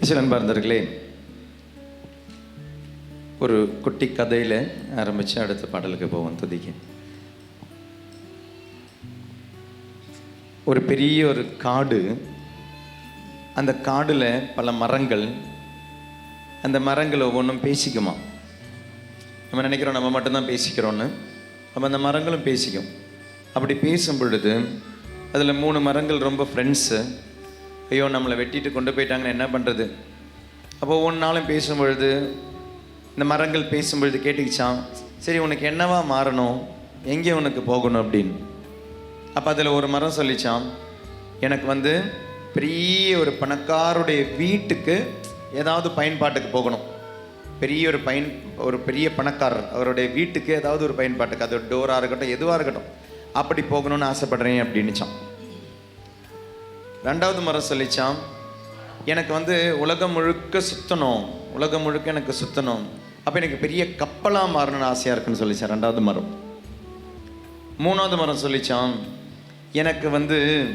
சில அன்பார்ந்தர்களே ஒரு குட்டி கதையில் ஆரம்பித்து அடுத்த பாடலுக்கு போவோம் துதிக்க. ஒரு பெரிய ஒரு காடு அந்த காடில் பல மரங்கள் அந்த மரங்கள் ஒவ்வொன்றும் பேசிக்குமா? நம்ம நினைக்கிறோம் நம்ம மட்டும்தான் பேசிக்கிறோன்னு அப்போ அந்த மரங்களும் பேசிக்கும். அப்படி பேசும் பொழுது அதில் மூணு மரங்கள் ரொம்ப ஃப்ரெண்ட்ஸு ஐயோ நம்மளை வெட்டிட்டு கொண்டு போயிட்டாங்கன்னு என்ன பண்ணுறது அப்போ ஒவ்வொரு நாளும் பேசும்பொழுது இந்த மரங்கள் பேசும்பொழுது கேட்டுக்கிச்சான் சரி உனக்கு என்னவா மாறணும்? எங்கே உனக்கு போகணும்? அப்படின்னு. அப்போ அதில் ஒரு மரம் சொல்லிச்சான் எனக்கு வந்து பெரிய ஒரு பணக்காருடைய வீட்டுக்கு ஏதாவது பயன்பாட்டுக்கு போகணும். பெரிய ஒரு பயன் ஒரு பெரிய பணக்காரர் அவருடைய வீட்டுக்கு ஏதாவது ஒரு பயன்பாட்டுக்கு அது டோராக இருக்கட்டும் எதுவாக இருக்கட்டும் அப்படி போகணும்னு ஆசைப்படுறேன் அப்படின்னுச்சான் ரெண்டாவது மரம் சொல்லித்தான் எனக்கு வந்து உலகம் முழுக்க சுற்றணும் உலகம் முழுக்க எனக்கு சுற்றணும் அப்போ எனக்கு பெரிய கப்பலாக மாறணும்னு ஆசையாக இருக்குன்னு சொல்லிச்சான் ரெண்டாவது மரம் மூணாவது மரம் சொல்லித்தான் எனக்கு வந்து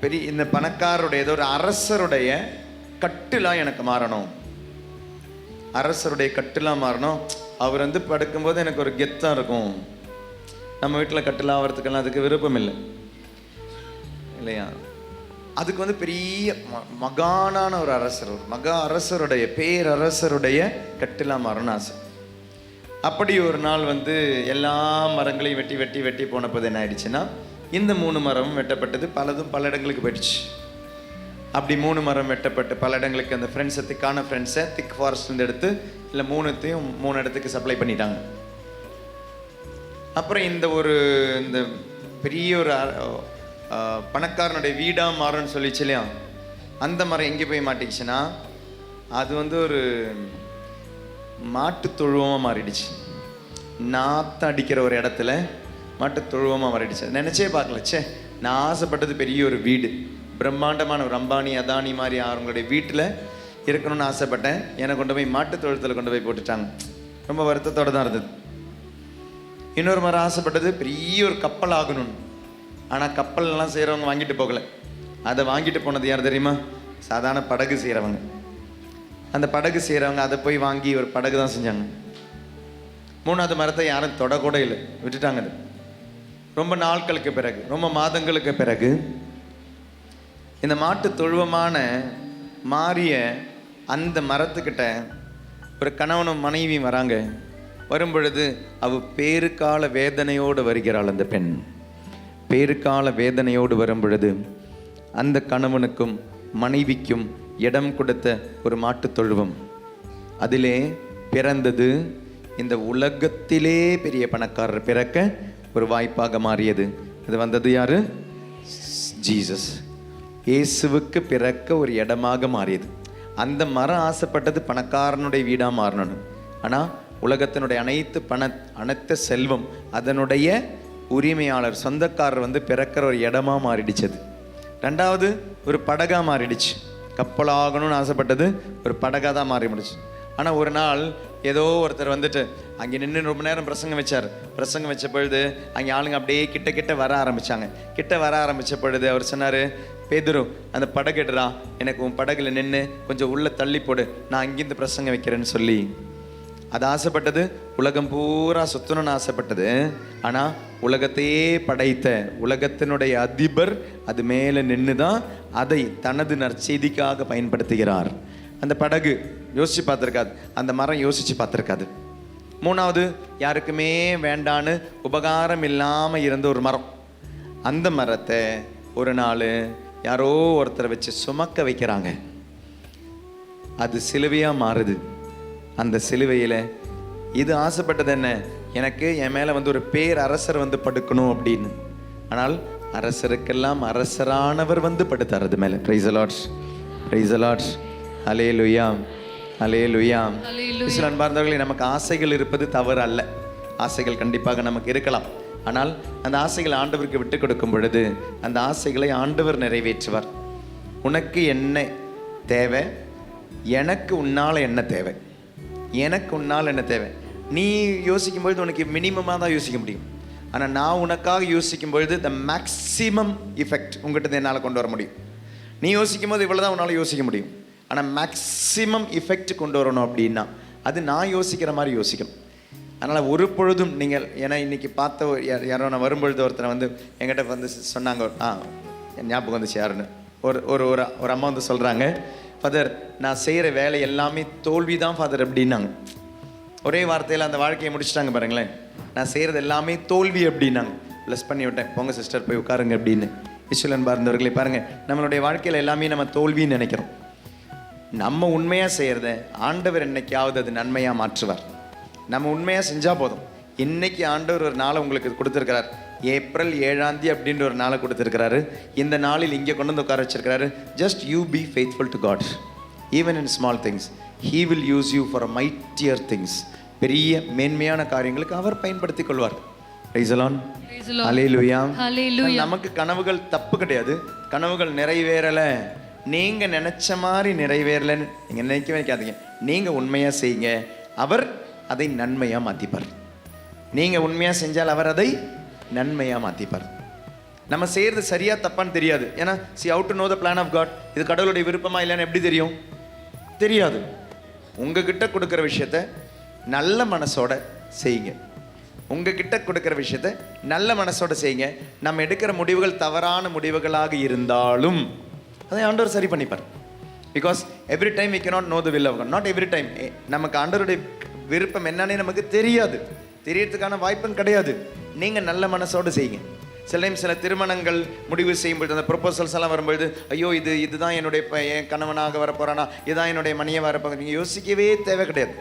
பெரிய இந்த பணக்காரருடைய ஏதோ ஒரு அரசருடைய கட்டிலாக எனக்கு மாறணும். அரசருடைய கட்டிலாக மாறணும். அவர் வந்து படுக்கும்போது எனக்கு ஒரு கெத்தாக இருக்கும். நம்ம வீட்டில் கட்டிலாக ஆகிறதுக்கெல்லாம் அதுக்கு விருப்பம் இல்லை. இல்லையா? அதுக்கு வந்து பெரிய ம- மகானான ஒரு அரசர் ஒரு மகா அரசருடைய பேரரசருடைய கட்டிலா மாறணும்னு ஆசை. அப்படி ஒரு நாள் வந்து எல்லா மரங்களையும் வெட்டி வெட்டி வெட்டி போனப்போது என்ன ஆயிடுச்சுன்னா இந்த மூணு மரமும் வெட்டப்பட்டது பலதும் பல இடங்களுக்கு போயிடுச்சு. அப்படி மூணு மரம் வெட்டப்பட்டு பல இடங்களுக்கு அந்த ஃப்ரெண்ட்ஸை திக்கான ஃப்ரெண்ட்ஸை திக் ஃபாரஸ்ட்லேருந்து எடுத்து இல்லை மூணுத்தையும் மூணு இடத்துக்கு சப்ளை பண்ணிட்டாங்க. அப்புறம் இந்த ஒரு இந்த பெரிய ஒரு பணக்காரனுடைய வீடாக மாறும்னு சொல்லிச்சு இல்லையா? அந்த மரம் எங்கே போய் மாட்டிக்கிச்சுன்னா அது வந்து ஒரு மாட்டு தொழுவமாக மாறிடுச்சு. நாற்று அடிக்கிற ஒரு இடத்துல மாட்டு தொழுவமாக மாறிடுச்சு. நினச்சே பார்க்கல. சே நான் ஆசைப்பட்டது பெரிய ஒரு வீடு. பிரம்மாண்டமான ஒரு அம்பானி அதானி மாதிரி அவங்களுடைய வீட்டில் இருக்கணும்னு ஆசைப்பட்டேன். என்னை கொண்டு போய் மாட்டு தொழுத்தில் கொண்டு போய் போட்டுட்டாங்க. ரொம்ப வருத்தத்தோடு தான் இருந்தது. இன்னொரு மரம் ஆசைப்பட்டது பெரிய ஒரு கப்பல் ஆகணும்னு. ஆனால் கப்பல்லாம் செய்கிறவங்க வாங்கிட்டு போகலை. அதை வாங்கிட்டு போனது யார் தெரியுமா? சாதாரண படகு செய்கிறவங்க அந்த படகு செய்கிறவங்க அதை போய் வாங்கி ஒரு படகு தான் செஞ்சாங்க. மூணாவது மரத்தை யாரும் தொடக்கூட இல்லை. விட்டுட்டாங்க அது. ரொம்ப நாட்களுக்கு பிறகு ரொம்ப மாதங்களுக்கு பிறகு இந்த மாட்டு தொழுவமான மாறிய அந்த மரத்துக்கிட்ட ஒரு கணவனும் மனைவியும் வராங்க. வரும் பொழுது அவ பேருக்கால வேதனையோடு வருகிறாள் அந்த பெண். பேருக்கால வேதனையோடு வரும் பொழுது அந்த கணவனுக்கும் மனைவிக்கும் இடம் கொடுத்த ஒரு மாட்டுத் தொழுவம். அதிலே பிறந்தது இந்த உலகத்திலே பெரிய பணக்காரர் பிறக்க ஒரு வாய்ப்பாக மாறியது. இது வந்தது யாரு? ஜீசஸ். இயேசுவுக்கு பிறக்க ஒரு இடமாக மாறியது. அந்த மரம் ஆசைப்பட்டது பணக்காரனுடைய வீடாக மாறணும். ஆனால் உலகத்தினுடைய அனைத்து பண அனைத்து செல்வம் அதனுடைய உரிமையாளர் சொந்தக்காரர் வந்து பிறக்கிற ஒரு இடமா மாறிடுச்சது. ரெண்டாவது ஒரு படகா மாறிடுச்சு. கப்பலாகணும்னு ஆசைப்பட்டது ஒரு படகா தான் மாறி முடிச்சு ஆனால் ஒரு நாள் ஏதோ ஒருத்தர் வந்துட்டு அங்கே நின்று ரொம்ப நேரம் பிரசங்கம் வச்சார். பிரசங்கம் வச்ச பொழுது அங்கே ஆளுங்க அப்படியே கிட்ட கிட்ட வர ஆரம்பித்தாங்க கிட்ட வர ஆரம்பித்த பொழுது அவர் சொன்னார் பேதுரு அந்த படகுடுறா எனக்கு உன் படகுல நின்று கொஞ்சம் உள்ளே தள்ளி போடு. நான் அங்கேருந்து பிரசங்கம் வைக்கிறேன்னு சொல்லி. அது ஆசைப்பட்டது. உலகம் பூரா சுத்தணும்னு ஆசைப்பட்டது. ஆனால் உலகத்தையே படைத்த உலகத்தினுடைய அதிபர் அது மேலே நின்று தான் அதை தனது நற்செய்திக்காக பயன்படுத்துகிறார். அந்த படகு யோசிச்சு பார்த்துருக்காது. அந்த மரம் யோசிச்சு பார்த்துருக்காது. மூணாவது யாருக்குமே வேண்டான்னு உபகாரம் இல்லாமல் இருந்த ஒரு மரம். அந்த மரத்தை ஒரு நாள் யாரோ ஒருத்தரை வச்சு சுமக்க வைக்கிறாங்க. அது சிலுவையாக மாறுது. அந்த சிலுவையில் இது ஆசைப்பட்டது என்ன? எனக்கு என் மேலே வந்து ஒரு பேர் அரசர் வந்து படுக்கணும் அப்படின்னு. ஆனால் அரசருக்கெல்லாம் அரசரானவர் வந்து படுத்தார் அது மேலே. பிரைஸ் அலாட்ஸ் பிரைஸ் அலாட்ஸ் அலே லுயா அலே லுயா சில அன்பார்ந்தவர்களே நமக்கு ஆசைகள் இருப்பது தவறு அல்ல ஆசைகள் கண்டிப்பாக நமக்கு இருக்கலாம். ஆனால் அந்த ஆசைகளை ஆண்டவருக்கு விட்டு கொடுக்கும் பொழுது அந்த ஆசைகளை ஆண்டவர் நிறைவேற்றுவார். உனக்கு என்ன தேவை? எனக்கு உன்னால் என்ன தேவை? எனக்கு உன்னால் என்ன தேவை? நீ யோசிக்கும் பொழுது உனக்கு மினிமமாக தான் யோசிக்க முடியும். ஆனால் நான் உனக்காக யோசிக்கும் பொழுது த மேக்ஸிமம் இஃபெக்ட் உங்கள்கிட்ட என்னால் கொண்டு வர முடியும். நீ யோசிக்கும் போது இவ்வளோ தான் உன்னால் யோசிக்க முடியும். ஆனால் மேக்ஸிமம் இஃபெக்ட் கொண்டு வரணும் அப்படின்னா அது நான் யோசிக்கிற மாதிரி யோசிக்கணும். அதனால் ஒரு பொழுதும் நீங்கள் ஏன்னா இன்றைக்கி பார்த்த யாரோ நான் வரும்பொழுது ஒருத்தரை வந்து என்கிட்ட வந்து சொன்னாங்க. ஆ என் ஞாபகம் வந்துச்சு யாருன்னு ஒரு ஒரு ஒரு ஒரு அம்மா வந்து சொல்கிறாங்க ஃபாதர் நான் செய்கிற வேலை எல்லாமே தோல்வி தான் ஃபாதர் அப்படின்னாங்க. ஒரே வார்த்தையில் அந்த வாழ்க்கையை முடிச்சிட்டாங்க பாருங்களேன். நான் செய்கிறது எல்லாமே தோல்வி அப்படின்னாங்க. ப்ளஸ் பண்ணி விட்டேன். போங்க சிஸ்டர் போய் உட்காருங்க அப்படின்னு. ஈஸ்வரன் பார்ந்தவர்களே பாருங்கள் நம்மளுடைய வாழ்க்கையில் எல்லாமே நம்ம தோல்வின்னு நினைக்கிறோம். நம்ம உண்மையாக செய்கிறத ஆண்டவர் என்னைக்காவது அது நன்மையாக மாற்றுவார். நம்ம உண்மையாக செஞ்சால் போதும். இன்னைக்கு ஆண்டவர் ஒரு நாளை உங்களுக்கு கொடுத்துருக்கிறார். ஏப்ரல் ஏழாந்தி அப்படின்ற ஒரு நாளை கொடுத்துருக்கிறாரு. இந்த நாளில் இங்கே கொண்டு வந்து உட்கார வச்சிருக்கிறாரு. Just you be faithful to God even in small things he will use you for mightier things பெரிய மேன்மையான காரியங்களுக்கு அவர் பயன்படுத்திக் கொள்வார். நமக்கு கனவுகள் தப்பு கிடையாது. கனவுகள் நிறைவேறல. நீங்க நினைச்ச மாதிரி நிறைவேறலன்னு நீங்க நினைக்க வைக்காதீங்க நீங்க உண்மையா செய்யுங்க. அவர் அதை நன்மையா மாத்திப்பார். நீங்க உண்மையா செஞ்சால் அவர் அதை நன்மையா மாத்திப்பார். நம்ம செய்யறது சரியா தப்பான்னு தெரியாது. ஏன்னா see out to know the plan of God இது கடவுளுடைய விருப்பமா இல்லைன்னு எப்படி தெரியும்? தெரியாது. உங்ககிட்ட கொடுக்குற விஷயத்த நல்ல மனசோட செய்யுங்க. உங்ககிட்ட கொடுக்குற விஷயத்த நல்ல மனசோட செய்யுங்க. நம்ம எடுக்கிற முடிவுகள் தவறான முடிவுகளாக இருந்தாலும் அதை ஆண்டவர் சரி பண்ணிப்பார். Because every time we cannot know the will of not every time நமக்கு ஆண்டவருடைய விருப்பம் என்னன்னே நமக்கு தெரியாது. தெரியறதுக்கான வாய்ப்பும் கிடையாது. நீங்கள் நல்ல மனசோட செய்யுங்க. சில டைம் சில திருமணங்கள் முடிவு செய்யும்பொழுது அந்த ப்ரொபோசல்ஸ் எல்லாம் வரும்பொழுது ஐயோ இது இதுதான் என்னுடைய என் கணவனாக வரப்போறானா? இதுதான் என்னுடைய மணியை வரப்போங்க நீங்கள் யோசிக்கவே தேவை கிடையாது.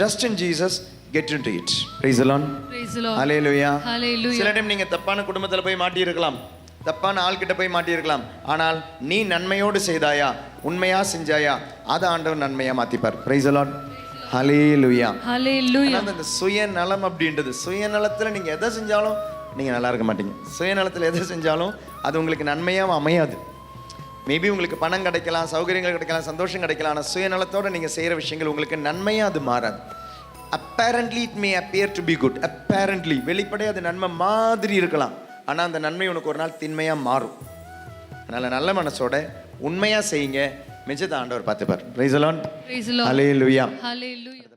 Just in Jesus get in to it praise அலான் Praise the Lord. அலையலுயா. சில டைம் நீங்க தப்பான குடும்பத்துல போய் மாட்டியிருக்கலாம். தப்பான ஆள்கிட்ட போய் மாட்டியிருக்கலாம். ஆனால் நீ நன்மையோடு செய்தாயா? உண்மையா செஞ்சாயா? அதை ஆண்டவர் நன்மையா மாத்திப்பார். பிரைஸ் அலான் ஹalleluya Hallelujah. ஆனா அந்த சுயநலம் அப்படின்றது சுயநலத்துல நீங்க எதை செஞ்சாலும் நீங்க நல்லா இருக்க மாட்டீங்க. சுயநலத்துல எதை செஞ்சாலும் அது உங்களுக்கு நன்மையா அமையாது. மேபி உங்களுக்கு பணம் கிடைக்கலாம் சௌகரியங்கள் கிடைக்கலாம் சந்தோஷம் கிடைக்கலாம் ஆனால் சுயநலத்தோட நீங்க செய்யற விஷயங்கள் உங்களுக்கு நன்மையா அது மாறாது. Apparently it may appear to be good apparently வெளிப்படை அது நன்மை மாதிரி இருக்கலாம். ஆனா அந்த நன்மை உனக்கு ஒரு நாள் திண்மையா மாறும். அதனால நல்ல மனசோட உண்மையா செய்யுங்க. மிச்சத்தை ஆண்டவர் பார்த்துப்பார். ரைசலான். அலையலுயா Hallelujah.